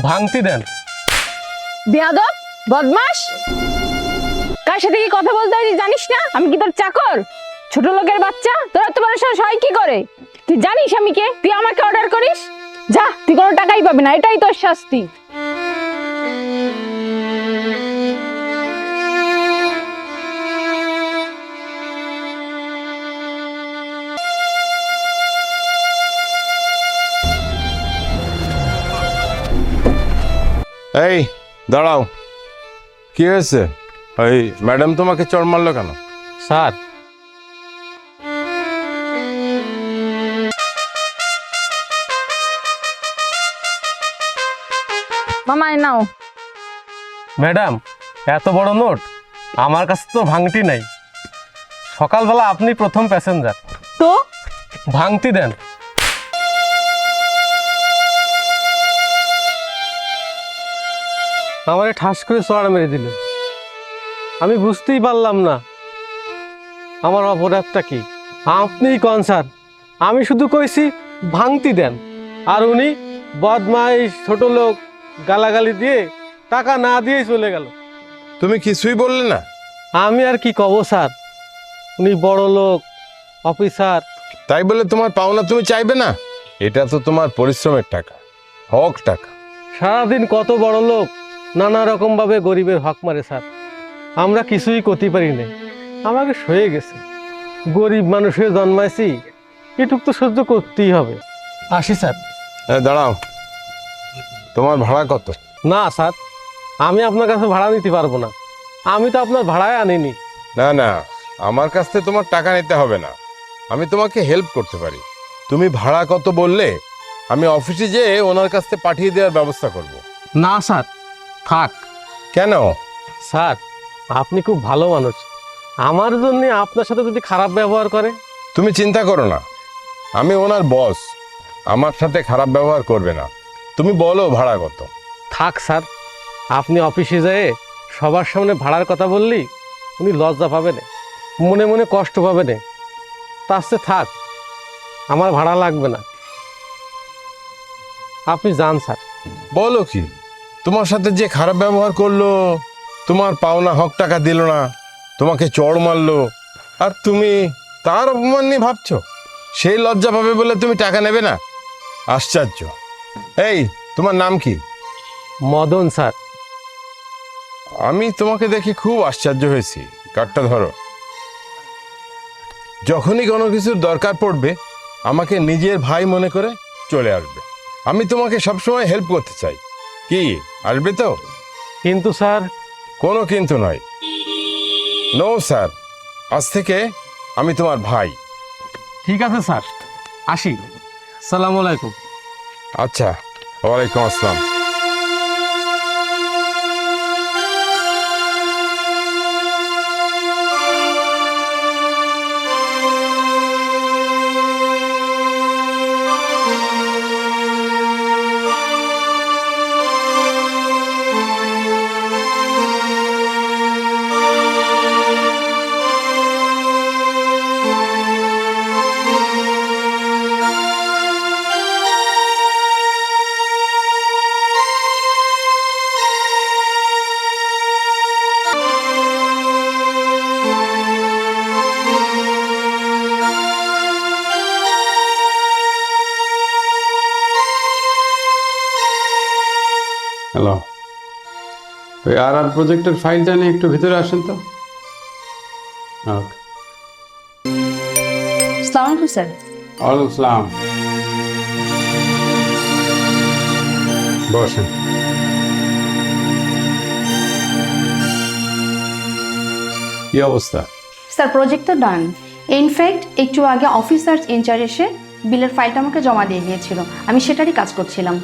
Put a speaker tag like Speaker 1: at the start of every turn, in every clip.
Speaker 1: ভাঙতি দেন।
Speaker 2: বেয়াদব বদমাস কার সাথে কি কথা বলতে হয় তুই জানিস না? আমি কি তোর চাকর? ছোট লোকের বাচ্চা? তোর বড় সাহস হয় কি করে? তুই জানিস আমি কে? তুই আমাকে অর্ডার করিস? যা, তুই কোনো টাকাই পাবি না, এটাই তোর শাস্তি।
Speaker 3: এই দাঁড়াও। কি হয়েছে? এই ম্যাডাম তোমাকে চড় মারলো কেন?
Speaker 1: স্যার।
Speaker 2: নাও।
Speaker 1: ম্যাডাম এত বড় নোট? আমার কাছে তো ভাঙতি নাই। সকালবেলা আপনি প্রথম প্যাসেঞ্জার।
Speaker 2: তো?
Speaker 1: ভাঙতি দেন। আমারে ঠাস করে চড়া মেরে দিল। আমি বুঝতেই পারলাম না আমার অপরাধটা কি? আপনিই কন স্যার। আমি শুধু কইছি ভাঙতি দেন। আর উনি বদমাইশ ছোট লোক গালাগালি দিয়ে টাকা না দিয়েই চলে গেল।
Speaker 3: তুমি কিছুই বললে না?
Speaker 1: আমি আর কি কব স্যার? উনি বড় লোক অফিসার।
Speaker 3: তাই বলে তোমার পাওনা তুমি চাইবে না? এটা তো তোমার পরিশ্রমের টাকা হক টাকা।
Speaker 1: সারাদিন কত বড় লোক নানা রকমভাবে গরিবের হক মারে স্যার। আমরা কিছুই করতে পারি না আমাকে সয়ে গেছে। গরিব মানুষের জন্মাইছি এটুক তো সহ্য করতেই হবে। আসি স্যার।
Speaker 3: দাঁড়াও। তোমার ভাড়া কত?
Speaker 1: না স্যার আমি আপনার কাছে ভাড়া নিতে পারব না। আমি তো আপনার ভাড়ায় আনিনি।
Speaker 3: না না আমার কাছ থেকে তোমার টাকা নিতে হবে না। আমি তোমাকে হেল্প করতে পারি। তুমি ভাড়া কত বললে আমি অফিসে যেয়ে ওনার কাছ থেকে পাঠিয়ে দেওয়ার ব্যবস্থা করব।
Speaker 1: না স্যার থাক।
Speaker 3: কেন?
Speaker 1: স্যার আপনি খুব ভালো মানুষ। আমার জন্য আপনার সাথে যদি খারাপ ব্যবহার করে?
Speaker 3: তুমি চিন্তা করো না। আমি ওনার বস। আমার সাথে খারাপ ব্যবহার করবে না। তুমি বলো ভাড়া কত।
Speaker 1: থাক স্যার আপনি অফিসে যেয়ে সবার সামনে ভাড়ার কথা বললি উনি লজ্জা পাবে না মনে মনে কষ্ট পাবে না। তার চেয়ে থাক আমার ভাড়া লাগবে না। আপনি যান স্যার।
Speaker 3: বলো কি? তোমার সাথে যে খারাপ ব্যবহার করল তোমার পাওনা হক টাকা দিল না তোমাকে চড় মারলো। আর তুমি তার অপমান নিয়ে ভাবছ? সেই লজ্জা পাবে বলে তুমি টাকা নেবে না? আশ্চর্য। এই তোমার নাম কি?
Speaker 1: মদন স্যার।
Speaker 3: আমি তোমাকে দেখে খুব আশ্চর্য হয়েছি। কার্ডটা ধরো। যখনই কোনো কিছুর দরকার পড়বে আমাকে নিজের ভাই মনে করে চলে আসবে। আমি তোমাকে সবসময় হেল্প করতে চাই। কি আসবে তো?
Speaker 1: কিন্তু স্যার।
Speaker 3: কোনো কিন্তু নয়। No sir. আজ থেকে আমি তোমার ভাই।
Speaker 1: ঠিক আছে স্যার। আসি। সালাম আলাইকুম।
Speaker 3: আচ্ছা ওয়ালাইকুম আসসালাম।
Speaker 4: ওই আর আর প্রজেক্টের ফাইলটা নিয়ে একটু ভিতরে আসেন তো। ওকে
Speaker 5: সালাম আলাইকুম স্যার
Speaker 4: ওয়ালাইকুম আসসালাম বসেন। কি অবস্থা?
Speaker 5: স্যার প্রজেক্ট তো ডান ইনফ্যাক্ট একটু আগে অফিসার ইনচার্জ এসে বিলের ফাইলটা আমাকে জমা দিয়ে গিয়েছিল আমি সেটারই কাজ করছিলাম।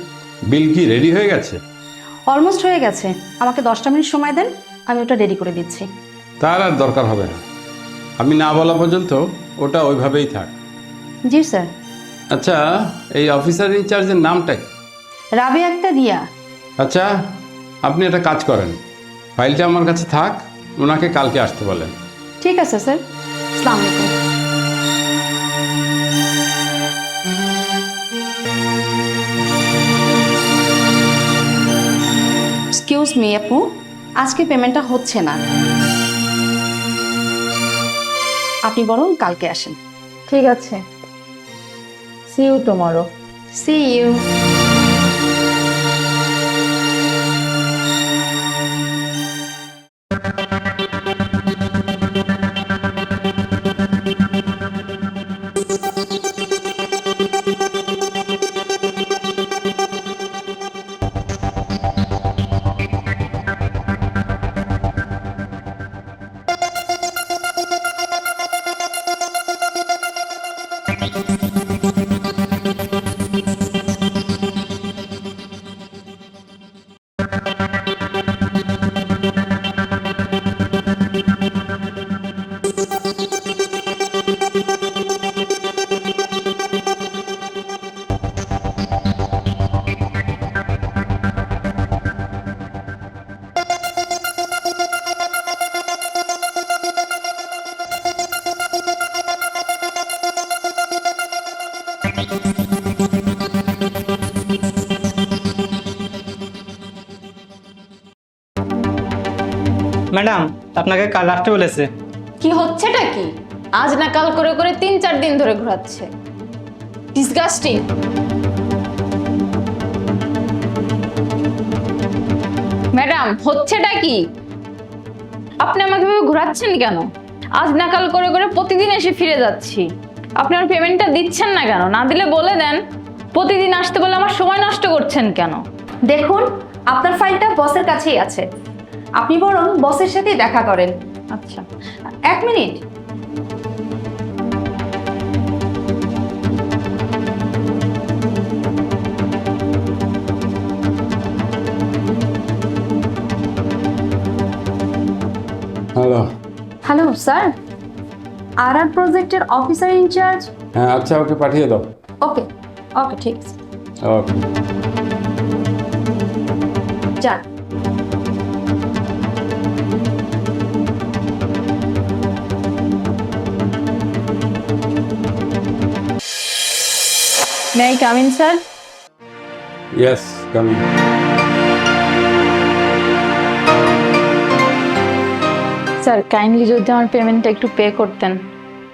Speaker 4: বিল কি রেডি হয়ে গেছে?
Speaker 5: অলমোস্ট হয়ে গেছে। আমাকে দশটা মিনিট সময় দেন আমি ওটা রেডি করে দিচ্ছি।
Speaker 4: তার আর দরকার হবে না। আমি না বলা পর্যন্ত ওটা ওইভাবেই থাক।
Speaker 5: জি স্যার।
Speaker 4: আচ্ছা এই অফিসার ইনচার্জের নামটা কি?
Speaker 5: রাবে একটা রিয়া।
Speaker 4: আচ্ছা আপনি একটা কাজ করেন। ফাইলটা আমার কাছে থাক ওনাকে কালকে আসতে বলেন।
Speaker 5: ঠিক আছে স্যার। সালাম আলাইকুম। এক্সকিউজ মি আপু আজকে পেমেন্টটা হচ্ছে না। আপনি বরং কালকে আসেন।
Speaker 2: ঠিক আছে। See you tomorrow
Speaker 5: see you
Speaker 6: madam আপনাকে কাল আসতে বলেছে।
Speaker 2: কি হচ্ছেটা কি? আজ না কাল করে করে তিন চার দিন ধরে ঘোরাচ্ছে। ডিসগাস্টিং ম্যাডাম হচ্ছেটা কি? আপনি আমাকে ভেবে ঘোরাচ্ছেন কেন? আজ না কাল করে করে প্রতিদিন এসে ফিরে যাচ্ছি। আপনার পেমেন্টটা দিচ্ছেন না কেন? না দিলে বলে দেন প্রতিদিন আসতে বলে আমার সময় নষ্ট করছেন কেন?
Speaker 5: দেখুন আপনার ফাইলটা বসের কাছেই আছে। আপনি বরং বসের সাথে দেখা করেন।
Speaker 2: আচ্ছা।
Speaker 5: এক মিনিট।
Speaker 4: হ্যালো
Speaker 5: হ্যালো স্যার আর আর প্রজেক্টের অফিসার ইনচার্জ
Speaker 4: হ্যাঁ আচ্ছা ওকে পাঠিয়ে দাও।
Speaker 5: ওকে ওকে ঠিক আছে।
Speaker 4: ওকে
Speaker 5: যান।
Speaker 2: May I come in sir
Speaker 4: yes coming
Speaker 2: sir kindly যদি আমার পেমেন্টটা একটু পে করতেন।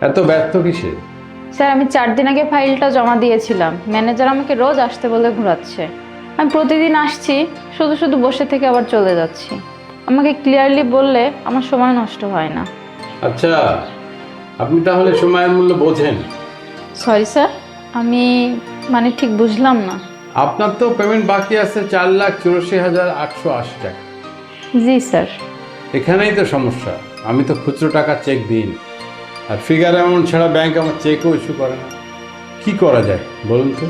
Speaker 4: এত ব্যর্থ কিসে?
Speaker 2: স্যার আমি চার দিন আগে ফাইলটা জমা দিয়েছিলাম। ম্যানেজার আমাকে রোজ আসতে বলে ঘোরাচ্ছে। আমি প্রতিদিন আসছি শুধু শুধু বসে থেকে আবার চলে যাচ্ছি। আমাকে ক্লিয়ারলি বললে আমার সময় নষ্ট হয় না।
Speaker 4: আচ্ছা আপনি তাহলে সময়ের মূল্য বোঝেন।
Speaker 2: সরি স্যার আমি মানে ঠিক বুঝলাম না।
Speaker 4: আপনার তো পেমেন্ট বাকি আছে চার লাখ চুরাশি হাজার আটশো আশি টাকা।
Speaker 2: জি স্যার।
Speaker 4: এখানেই তো সমস্যা। আমি তো খুচরো টাকা চেক দিই না। আর ফিগার অ্যামাউন্ট ছাড়া ব্যাংক আমার চেকও ইস্যু করে না। কি করা যায় বলুন তো?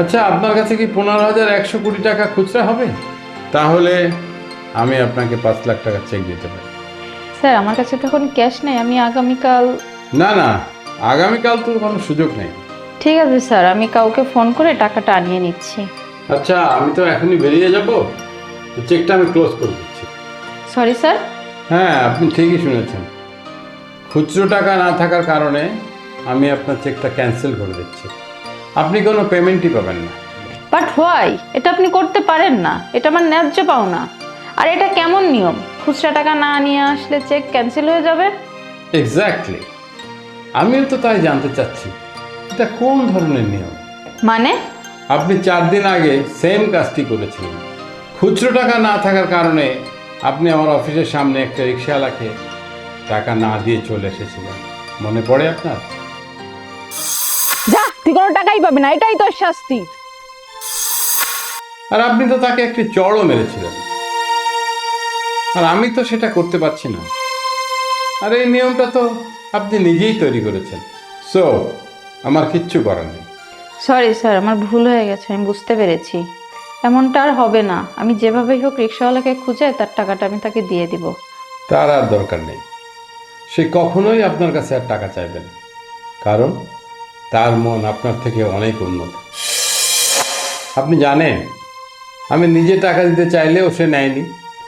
Speaker 4: আচ্ছা আপনার কাছে কি পনেরো হাজার একশো কোটি টাকা খুচরা হবে? তাহলে আমি আপনাকে পাঁচ লাখ টাকা চেক দিতে পারি।
Speaker 2: স্যার আমার কাছে তো এখন ক্যাশ নেই। আমি আগামীকাল
Speaker 4: না না আগামীকাল তো কোনো সুযোগ নেই।
Speaker 2: ঠিক আছে স্যার। আমি কাউকে ফোন করে টাকাটা আনিয়ে নিচ্ছি।
Speaker 4: আচ্ছা আমি তো এখনই বেরিয়ে যাব। চেকটা আমি ক্লোজ করে দিচ্ছি।
Speaker 2: Sorry sir?
Speaker 4: হ্যাঁ আপনি ঠিকই শুনেছেন। খুচরো টাকা না থাকার কারণে আমি আপনার চেকটা ক্যান্সেল করে দিচ্ছি। আপনি কোনো পেমেন্টই পাবেন না।
Speaker 2: বাট হোয়াই এটা আপনি করতে পারেন না। এটা আমার ন্যায্য পাওনা। আর এটা কেমন নিয়ম? খুচরা টাকা না নিয়ে আসলে চেক ক্যান্সেল হয়ে যাবে?
Speaker 4: এক্স্যাক্টলি আমিও তো তাই জানতে চাচ্ছি। এটা কোন ধরনের নিয়ম?
Speaker 2: মানে?
Speaker 4: আপনি চার দিন আগে সেম কাজটি করেছিলেন। খুচরো টাকা না থাকার কারণে আপনি আমার অফিসের সামনে একটা রিক্সাওয়ালাকে টাকা না দিয়ে চলে এসেছিলেন। মনে পড়ে আপনার?
Speaker 2: যা তুই কোনো টাকাই পাবি না এটাই তোর শাস্তি।
Speaker 4: আর আপনি তো তাকে একটি চড়ও মেরেছিলেন। আর আমি তো সেটা করতে পারছি না। আর এই নিয়মটা তো আপনি নিজেই তৈরি করেছেন। সো আমার কিচ্ছু করার নেই।
Speaker 2: সরি স্যার আমার ভুল হয়ে গেছে আমি বুঝতে পেরেছি। এমনটা আর হবে না। আমি যেভাবেই হোক রিক্সাওয়ালাকে খুঁজে তার টাকাটা আমি তাকে দিয়ে দিব।
Speaker 4: তার আর দরকার নেই। সে কখনোই আপনার কাছে আর টাকা চাইবে না। কারণ তার মন আপনার থেকে অনেক উন্নত। আপনি জানেন আমি নিজে টাকা দিতে চাইলেও সে নেয়নি।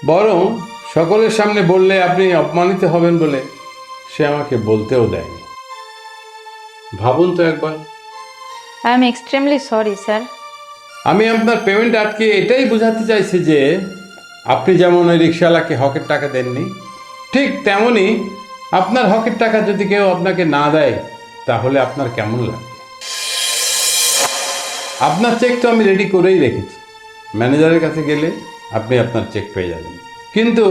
Speaker 4: বরং সকলের সামনে বললে আপনি অপমানিত হবেন বলে সে আমাকে বলতেও দেয়নি। ভাবুন তো একবার।
Speaker 2: I am extremely sorry sir
Speaker 4: আমি আপনার পেমেন্ট আটকে এটাই বোঝাতে চাইছি যে আপনি যেমন ওই রিক্সাওয়ালাকে হকের টাকা দেননি ঠিক তেমনই আপনার হকের টাকা যদি কেউ আপনাকে না দেয় তাহলে আপনার কেমন লাগবে? আপনার চেক তো আমি রেডি করেই রেখেছি। ম্যানেজারের কাছে গেলে আপনি আপনার চেক পেয়ে যাবেন। কিন্তু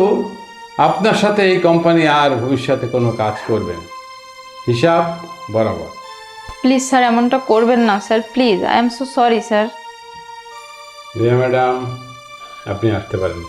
Speaker 4: আপনার সাথে এই কোম্পানি আর ভবিষ্যতে কোনো কাজ করবে না। হিসাব বরাবর।
Speaker 7: প্লিজ স্যার এমনটা করবেন না sir please I am so sorry sir
Speaker 4: Riya madam, আপনি আসতে পারেন।